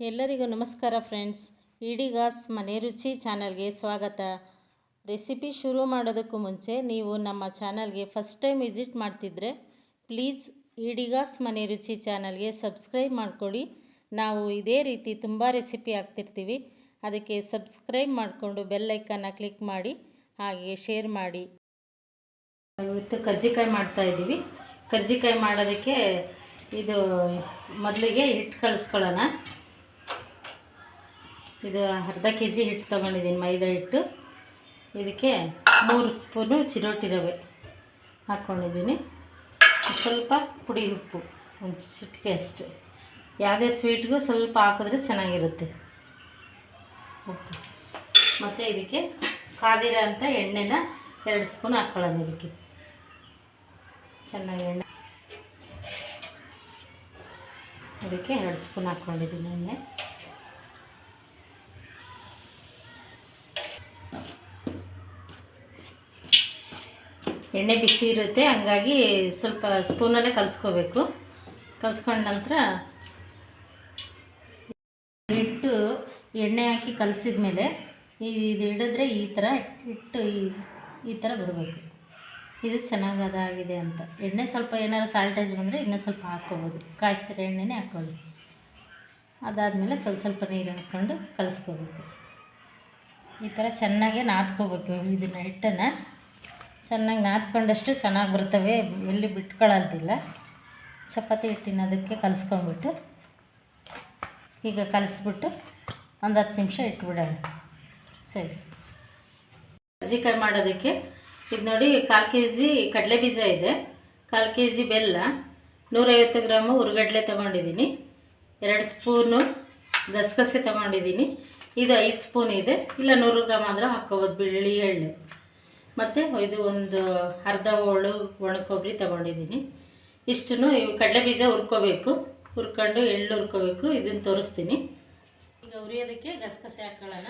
ಎಲ್ಲರಿಗೂ ನಮಸ್ಕಾರ ಫ್ರೆಂಡ್ಸ್ ಇಡಿಗಾಸ್ ಮನೆ ರುಚಿ ಚಾನಲ್ಗೆ ಸ್ವಾಗತ. ರೆಸಿಪಿ ಶುರು ಮಾಡೋದಕ್ಕೂ ಮುಂಚೆ ನೀವು ನಮ್ಮ ಚಾನಲ್ಗೆ ಫಸ್ಟ್ ಟೈಮ್ ವಿಸಿಟ್ ಮಾಡ್ತಿದ್ರೆ ಪ್ಲೀಸ್ ಈಡಿಗಾಸ್ ಮನೆ ರುಚಿ ಚಾನಲ್ಗೆ ಸಬ್ಸ್ಕ್ರೈಬ್ ಮಾಡಿಕೊಡಿ ನಾವು ಇದೇ ರೀತಿ ತುಂಬ ರೆಸಿಪಿ ಹಾಕ್ತಿರ್ತೀವಿ. ಅದಕ್ಕೆ ಸಬ್ಸ್ಕ್ರೈಬ್ ಮಾಡಿಕೊಂಡು ಬೆಲ್ಲೈಕನ್ನ ಕ್ಲಿಕ್ ಮಾಡಿ ಹಾಗೆ ಶೇರ್ ಮಾಡಿ. ಇವತ್ತು ಕರ್ಜಿಕಾಯಿ ಮಾಡ್ತಾ ಇದ್ದೀವಿ. ಕರ್ಜಿಕಾಯಿ ಮಾಡೋದಕ್ಕೆ ಇದು ಮೊದಲಿಗೆ ಹಿಟ್ಟು ಕಲಿಸ್ಕೊಳ್ಳೋಣ. ಇದು ಅರ್ಧ ಕೆ ಜಿ ಹಿಟ್ಟು ತೊಗೊಂಡಿದ್ದೀನಿ ಮೈದಾ ಹಿಟ್ಟು. ಇದಕ್ಕೆ ಮೂರು ಸ್ಪೂನು ಚಿರೋಟಿ ರವೆ ಹಾಕ್ಕೊಂಡಿದ್ದೀನಿ. ಸ್ವಲ್ಪ ಪುಡಿ ಉಪ್ಪು, ಒಂದು ಚಿಟಿಕೆ ಅಷ್ಟು. ಯಾವುದೇ ಸ್ವೀಟ್ಗೂ ಸ್ವಲ್ಪ ಹಾಕಿದ್ರೆ ಚೆನ್ನಾಗಿರುತ್ತೆ ಉಪ್ಪು. ಮತ್ತು ಇದಕ್ಕೆ ಕಾದಿರ ಅಂತ ಎಣ್ಣೆನ ಎರಡು ಸ್ಪೂನ್ ಹಾಕ್ಕೊಳ್ಳೋಣ ಇದಕ್ಕೆ. ಚೆನ್ನಾಗಿ ಎಣ್ಣೆ. ಅದಕ್ಕೆ ಎರಡು ಸ್ಪೂನ್ ಹಾಕ್ಕೊಂಡಿದ್ದೀನಿ ಎಣ್ಣೆ. ಎಣ್ಣೆ ಬಿಸಿ ಇರುತ್ತೆ, ಹಂಗಾಗಿ ಸ್ವಲ್ಪ ಸ್ಪೂನಲ್ಲೇ ಕಲಿಸ್ಕೋಬೇಕು. ಕಲಿಸ್ಕೊಂಡ ನಂತರ ಹಿಟ್ಟು ಎಣ್ಣೆ ಹಾಕಿ ಕಲಸಿದ ಮೇಲೆ ಇದು ಹಿಡಿದ್ರೆ ಈ ಥರ ಹಿಟ್ಟು ಈ- ಥರ ಬರಬೇಕು ಇದು ಚೆನ್ನಾಗಿ ಅದಾಗಿದೆ ಅಂತ. ಎಣ್ಣೆ ಸ್ವಲ್ಪ ಏನಾರು ಸಾಲ್ಟೇಜ್ ಬಂದರೆ ಇನ್ನೂ ಸ್ವಲ್ಪ ಹಾಕ್ಕೋಬೋದು. ಕಾಯಿಸಿರೋ ಎಣ್ಣೆನೇ ಹಾಕ್ಕೊಳ್ಳಿ. ಅದಾದಮೇಲೆ ಸ್ವಲ್ಪ ಸ್ವಲ್ಪ ನೀರು ಹಾಕ್ಕೊಂಡು ಕಲಿಸ್ಕೋಬೇಕು. ಈ ಥರ ಚೆನ್ನಾಗೆ ನಾದ್ಕೋಬೇಕು ಇದನ್ನು ಹಿಟ್ಟನ್ನು. ಚೆನ್ನಾಗಿ ನಾದ್ಕೊಂಡಷ್ಟು ಚೆನ್ನಾಗಿ ಬರ್ತವೆ. ಎಲ್ಲಿ ಬಿಟ್ಕೊಳ್ಳೋದಿಲ್ಲ ಚಪಾತಿ ಹಿಟ್ಟಿನ ಅದಕ್ಕೆ ಕಲಿಸ್ಕೊಂಬಿಟ್ಟು ಈಗ ಕಲಿಸ್ಬಿಟ್ಟು ಒಂದು ಹತ್ತು ನಿಮಿಷ ಇಟ್ಬಿಡೋಣ. ಸರಿ. ಕರ್ಜಿಕಾಯಿ ಮಾಡೋದಕ್ಕೆ ಇದು ನೋಡಿ ಕಾಲು ಕೆ ಜಿ ಕಡಲೆ ಬೀಜ ಇದೆ. ಕಾಲು ಕೆ ಜಿ ಬೆಲ್ಲ. ನೂರೈವತ್ತು ಗ್ರಾಮು ಹುರ್ಗಡ್ಲೆ ತೊಗೊಂಡಿದ್ದೀನಿ. ಎರಡು ಸ್ಪೂನು ಗಸಗಸೆ ತೊಗೊಂಡಿದ್ದೀನಿ. ಇದು ಐದು ಸ್ಪೂನ್ ಇದೆ. ಇಲ್ಲ ನೂರು ಗ್ರಾಮ್ ಆದರೂ ಹಾಕ್ಕೋಬೋದು. ಬಿಳಿ ಎಳ್ಳು. ಮತ್ತು ಇದು ಒಂದು ಅರ್ಧ ಹೋಳು ಒಣ ಕೊಬ್ಬರಿ ತೊಗೊಂಡಿದ್ದೀನಿ. ಇಷ್ಟನ್ನು ಇವು ಕಡಲೆ ಬೀಜ ಹುರ್ಕೋಬೇಕು. ಹುರ್ಕೊಂಡು ಎಳ್ಳು ಹುರ್ಕೋಬೇಕು. ಇದನ್ನು ತೋರಿಸ್ತೀನಿ. ಈಗ ಉರಿಯೋದಕ್ಕೆ ಗಸಗಸೆ ಹಾಕ್ಕೊಳ್ಳೋಣ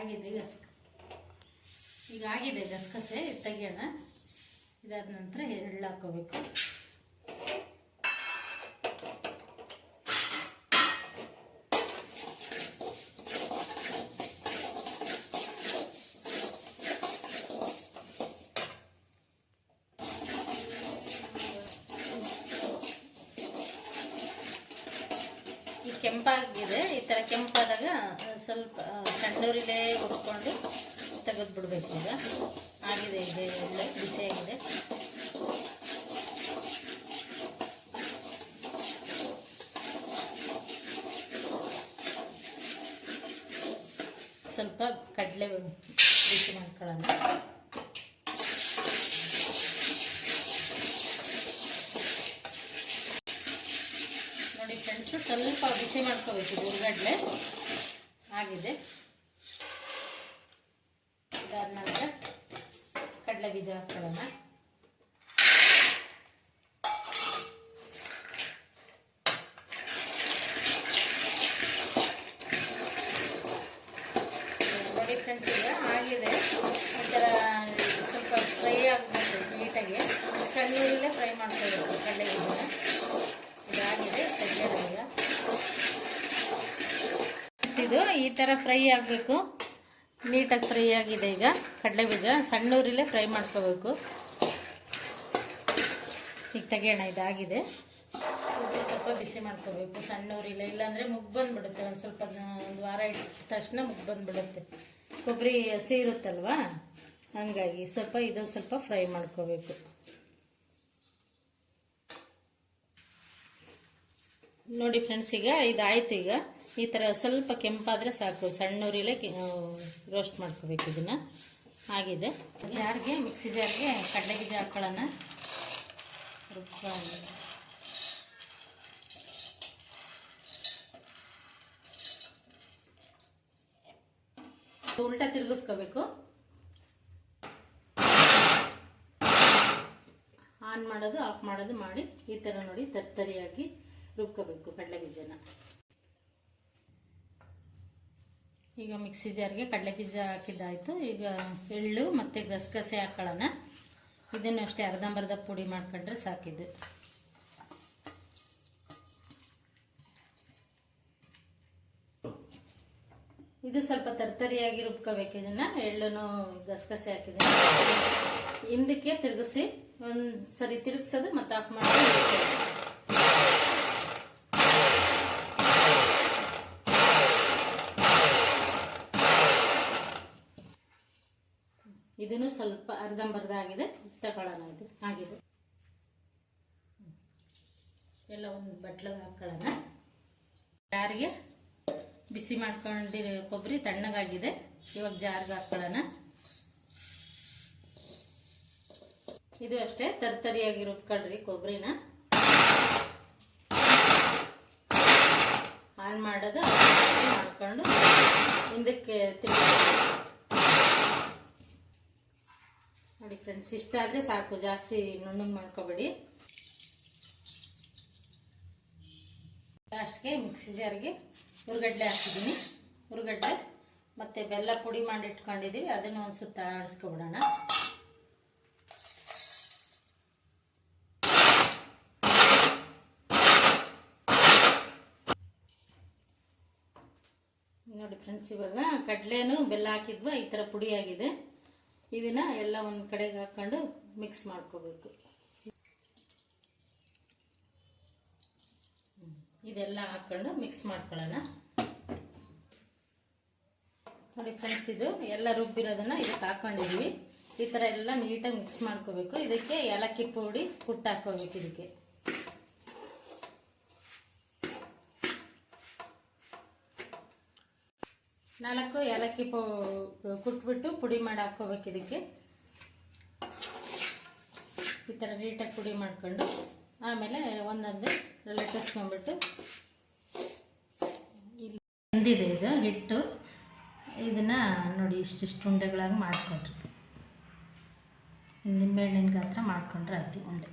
ಆಗಿದೆ ಗಸ್ ಈಗ ಆಗಿದೆ ಗಸಗಸೆ ತೆಗಿಯೋಣ. ಇದಾದ ನಂತರ ಎಳ್ಳು ಹಾಕೋಬೇಕು ಈ ಕೆಂಪಾಗಿದೆ, ಈ ಥರ ಕೆಂಪಾದಾಗ ಸ್ವಲ್ಪ ಸಣ್ಣೂರಿಲೇ ಹುಡ್ಕೊಂಡು ತೆಗೆದು ಬಿಡಬೇಕು ಈಗ. ಆಗಿದೆ, ಇದೆ, ಎಲ್ಲ ಬಿಸಿಯಾಗಿದೆ ಸ್ವಲ್ಪ ಕಡಲೆ ಬಿಸಿ ಮಾಡ್ಕೊಳ್ಳೋಣ. ನೋಡಿ ಫ್ರೆಂಡ್ಸು ಸ್ವಲ್ಪ ಬಿಸಿ ಮಾಡ್ಕೋಬೇಕು ಉರ್ಗಡ್ಲೆ ಆಗಿದೆ ಇದಾದ ನಂತರ ಕಡಲೆ ಬೀಜ ಹಾಕೊಳ್ಳೋಣ ನೋಡಿ ಫ್ರೆಂಡ್ಸ್ ಈಗ ಆಗಿದೆ. ಈ ಥರ ಸ್ವಲ್ಪ ಫ್ರೈ ಆಗಬೇಕು ನೀಟಾಗಿ ಸಣ್ಣೂರಲ್ಲೇ ಫ್ರೈ ಮಾಡ್ಕೋಬೇಕು ಕಡಲೆ ಬೀಜನ ಇದಾಗಿದೆ ತೆಗೆಯೋಣ ಈಗ ಇದು ಈ ಥರ ಫ್ರೈ ಆಗಬೇಕು. ನೀಟಾಗಿ ಫ್ರೈ ಆಗಿದೆ ಈಗ. ಕಡಲೆ ಬೀಜ ಸಣ್ಣೂರಿಲೇ ಫ್ರೈ ಮಾಡ್ಕೋಬೇಕು. ಈಗ ತೆಗೆಯೋಣ, ಇದಾಗಿದೆ. ಸ್ವಲ್ಪ ಸ್ವಲ್ಪ ಬಿಸಿ ಮಾಡ್ಕೋಬೇಕು, ಸಣ್ಣೂರಿಲ್ಲ. ಇಲ್ಲಾಂದರೆ ಮುಗ್ ಬಂದುಬಿಡುತ್ತೆ, ಒಂದು ಸ್ವಲ್ಪ, ಒಂದು ವಾರ ಇಟ್ಟ ತಕ್ಷಣ ಮುಗ್ ಬಂದುಬಿಡುತ್ತೆ. ಕೊಬ್ಬರಿ ಹಸಿ ಇರುತ್ತಲ್ವಾ? ಹಂಗಾಗಿ ಸ್ವಲ್ಪ ಇದು ಸ್ವಲ್ಪ ಫ್ರೈ ಮಾಡ್ಕೋಬೇಕು. ನೋಡಿ ಫ್ರೆಂಡ್ಸ್, ಈಗ ಇದಾಯ್ತು ಈಗ. ಈ ಥರ ಸ್ವಲ್ಪ ಕೆಂಪಾದರೆ ಸಾಕು. ಸಣ್ಣೂರಿಲೇ ರೋಸ್ಟ್ ಮಾಡ್ಕೋಬೇಕು ಇದನ್ನು. ಆಗಿದೆ. ಜಾರಿಗೆ, ಮಿಕ್ಸಿ ಜಾರ್ಗೆ ಕಡಲೆ ಬೀಜ ಹಾಕ್ಕೊಳ್ಳೋಣ ರುಬ್ಕೊಂಡು. ಉಲ್ಟಾ ತಿರುಗಿಸ್ಕೋಬೇಕು. ಆನ್ ಮಾಡೋದು, ಆಫ್ ಮಾಡೋದು ಮಾಡಿ ಈ ಥರ ನೋಡಿ ತರ್ತರಿಯಾಗಿ ರುಬ್ಕೋಬೇಕು ಕಡಲೆ ಬೀಜನ. ಈಗ ಮಿಕ್ಸಿ ಜಾರಿಗೆ ಕಡಲೆ ಬೀಜ ಹಾಕಿದ್ದಾಯಿತು. ಈಗ ಎಳ್ಳು ಮತ್ತು ಗಸಗಸೆ ಹಾಕೊಳ್ಳೋಣ. ಇದನ್ನು ಅಷ್ಟೇ ಅರ್ಧಂಬರ್ಧ ಪುಡಿ ಮಾಡ್ಕೊಂಡ್ರೆ ಸಾಕಿದ್ದು. ಇದು ಸ್ವಲ್ಪ ತರ್ತರಿಯಾಗಿ ರುಬ್ಕೋಬೇಕು. ಇದನ್ನು ಎಳ್ಳನ್ನು ಗಸಗಸೆ ಹಾಕಿದ್ದೀನಿ. ಹಿಂದಕ್ಕೆ ತಿರುಗಿಸಿ ಒಂದು ಸರಿ ತಿರುಗಿಸೋದು ಮತ್ತು ಆಫ್ ಮಾಡಿ ಇದನ್ನು ಸ್ವಲ್ಪ ಅರ್ಧಂಬರ್ಧ ಆಗಿದೆ ತಗೊಳ್ಳೋಣ ಇದು. ಆಗಿದೆ ಎಲ್ಲ ಒಂದು ಬಟ್ಲಿಗೆ ಹಾಕೊಳ್ಳೋಣ. ಜಾರಿಗೆ ಬಿಸಿ ಮಾಡ್ಕೊಂಡಿರೋ ಕೊಬ್ಬರಿ ತಣ್ಣಗಾಗಿದೆ. ಇವಾಗ ಜಾರ್ಗೆ ಹಾಕೊಳ್ಳೋಣ. ಇದು ಅಷ್ಟೇ ತರ್ತರಿಯಾಗಿ ರುಬ್ಕೊಳ್ರಿ ಕೊಬ್ಬರಿನ. ಆನ್ ಮಾಡೋದು ಮಾಡ್ಕೊಂಡು ಹಿಂದಕ್ಕೆ ತಿರುಗಿ. ನೋಡಿ ಫ್ರೆಂಡ್ಸ್ ಇಷ್ಟ ಆದರೆ ಸಾಕು, ಜಾಸ್ತಿ ನುಣ್ಣಗೆ ಮಾಡ್ಕೋಬೇಡಿ. ಲಾಸ್ಟ್ಗೆ ಮಿಕ್ಸಿ ಜಾರ್ಗೆ ಉರುಗಡ್ಡೆ ಹಾಕಿದ್ದೀನಿ. ಉರುಗಡ್ಡೆ ಮತ್ತು ಬೆಲ್ಲ ಪುಡಿ ಮಾಡಿ ಇಟ್ಕೊಂಡಿದ್ದೀವಿ, ಅದನ್ನು ಒಂದು ಸುತ್ತ ಆಡಿಸ್ಕೊಬಿಡೋಣ ನೋಡಿ ಫ್ರೆಂಡ್ಸ್ ಇವಾಗ ಕಡಲೆನೂ ಬೆಲ್ಲ ಹಾಕಿದ್ವಾ, ಈ ಥರ ಪುಡಿಯಾಗಿದೆ ಇದನ್ನ ಎಲ್ಲ ಒಂದು ಕಡೆಗೆ ಹಾಕೊಂಡು ಮಿಕ್ಸ್ ಮಾಡ್ಕೋಬೇಕು. ಇದೆಲ್ಲ ಹಾಕೊಂಡು ಮಿಕ್ಸ್ ಮಾಡ್ಕೊಳ್ಳೋಣ. ನೋಡಿ ಫ್ರೆಂಡ್ಸ್ ಇದು ಎಲ್ಲ ರುಬ್ಬಿರೋದನ್ನ ಇದಕ್ಕೆ ಹಾಕೊಂಡಿದೀವಿ. ಈ ಥರ ಎಲ್ಲ ನೀಟಾಗಿ ಮಿಕ್ಸ್ ಮಾಡ್ಕೋಬೇಕು. ಇದಕ್ಕೆ ಏಲಕ್ಕಿ ಪುಡಿ ಹಾಕೋಬೇಕು ಇದಕ್ಕೆ. ನಾಲ್ಕು ಏಲಕ್ಕಿ ಕುಟ್ಬಿಟ್ಟು ಪುಡಿ ಮಾಡಿ ಹಾಕ್ಕೋಬೇಕು ಇದಕ್ಕೆ. ಈ ಥರ ನೀಟಾಗಿ ಪುಡಿ ಮಾಡ್ಕೊಂಡು, ಆಮೇಲೆ ಒಂದೊಂದೇ ಲಟ್ಟಿಸ್ಕೊಂಡ್ಬಿಟ್ಟು ಇಲ್ಲಿ ಬಂದಿದೆ ಇದು ಹಿಟ್ಟು. ಇದನ್ನು ನೋಡಿ ಇಷ್ಟಿಷ್ಟು ಉಂಡೆಗಳಾಗಿ ಮಾಡಿಕೊಂಡ್ರಿ. ನಿಂಬೆಹಣ್ಣಿನ ಗಾತ್ರ ಮಾಡ್ಕೊಂಡ್ರೆ ಅತಿ ಉಂಡೆ.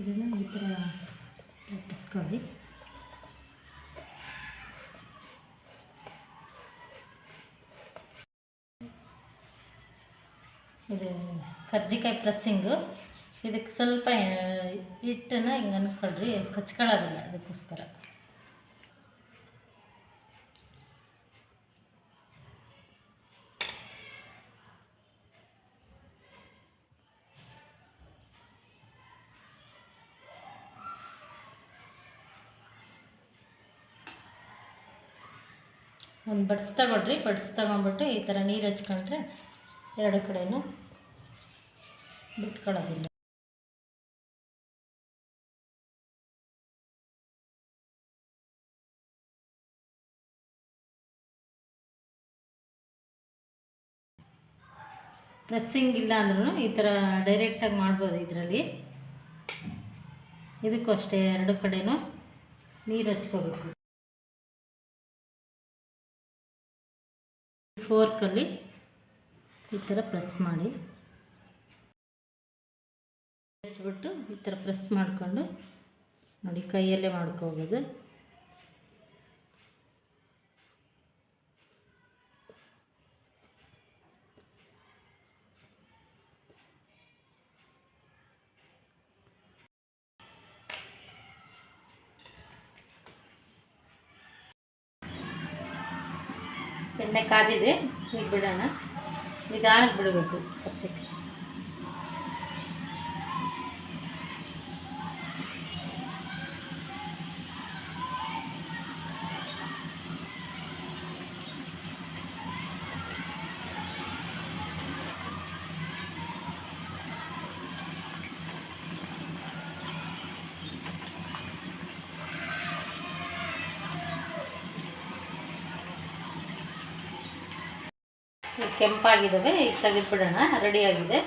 ಇದನ್ನು ಈ ಥರ ಲಟ್ಟಿಸ್ಕೊಳ್ಳಿ. ಇದು ಕರ್ಜಿಕಾಯಿ ಪ್ರೆಸ್ಸಿಂಗು ಇದಕ್ಕೆ ಸ್ವಲ್ಪ ಆ, ಹಿಟ್ಟನ್ನ ಹಿಂಗೆ ಅನ್ಕೊಳ್ರಿ. ಕಚ್ಕೊಳ್ಳೋದಿಲ್ಲ ಅದಕ್ಕೋಸ್ಕರ ಒಂದು ಬಡ್ಸ್ ತಗೊಳ್ರಿ. ಬಡ್ಸ್ ತಗೊಂಡ್ಬಿಟ್ಟು ಈ ಥರ ನೀರು ಹಚ್ಕೊಂಡ್ರೆ ಎರಡು ಕಡೆಯೂ ಬಿಟ್ಕೊಳ್ಳೋದಿಲ್ಲ. ಪ್ರೆಸ್ಸಿಂಗ್ ಇಲ್ಲ ಅಂದ್ರೂ ಈ ಥರ ಡೈರೆಕ್ಟಾಗಿ ಮಾಡ್ಬೋದು ಇದರಲ್ಲಿ. ಇದಕ್ಕೂ ಅಷ್ಟೇ ಎರಡು ಕಡೆಯೂ ನೀರು ಹಚ್ಕೋಬೇಕು. ಫೋರ್ಕಲ್ಲಿ ಈ ಥರ ಪ್ರೆಸ್ ಮಾಡಿ. ಹಚ್ಬಿಟ್ಟು ಈ ಥರ ಪ್ರೆಸ್ ಮಾಡಿಕೊಂಡು ನೋಡಿ ಕೈಯಲ್ಲೇ ಮಾಡ್ಕೋಬೋದು. ಎಣ್ಣೆ ಕಾದಿದೆ ಬಿಡೋಣ. ನಿಧಾನಕ್ಕೆ ಬಿಡಬೇಕು ಹಚ್ಚಕ್ಕೆ ಈಗ ಕೆಂಪಾಗಿದ್ದಾವೆ ಈಗ ತೆಗೆದುಬಿಡೋಣ ರೆಡಿಯಾಗಿದೆ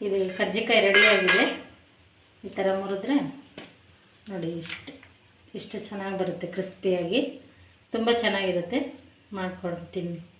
ಇದು ಕರ್ಜಿಕಾಯಿ ರೆಡಿಯಾಗಿದೆ ಈ ಥರ ಮುರಿದ್ರೆ ನೋಡಿ ಇಷ್ಟು ಇಷ್ಟು ಚೆನ್ನಾಗಿ ಬರುತ್ತೆ ಕ್ರಿಸ್ಪಿಯಾಗಿ. ತುಂಬ ಚೆನ್ನಾಗಿರುತ್ತೆ. ಮಾಡ್ಕೊಡ್ತೀನಿ.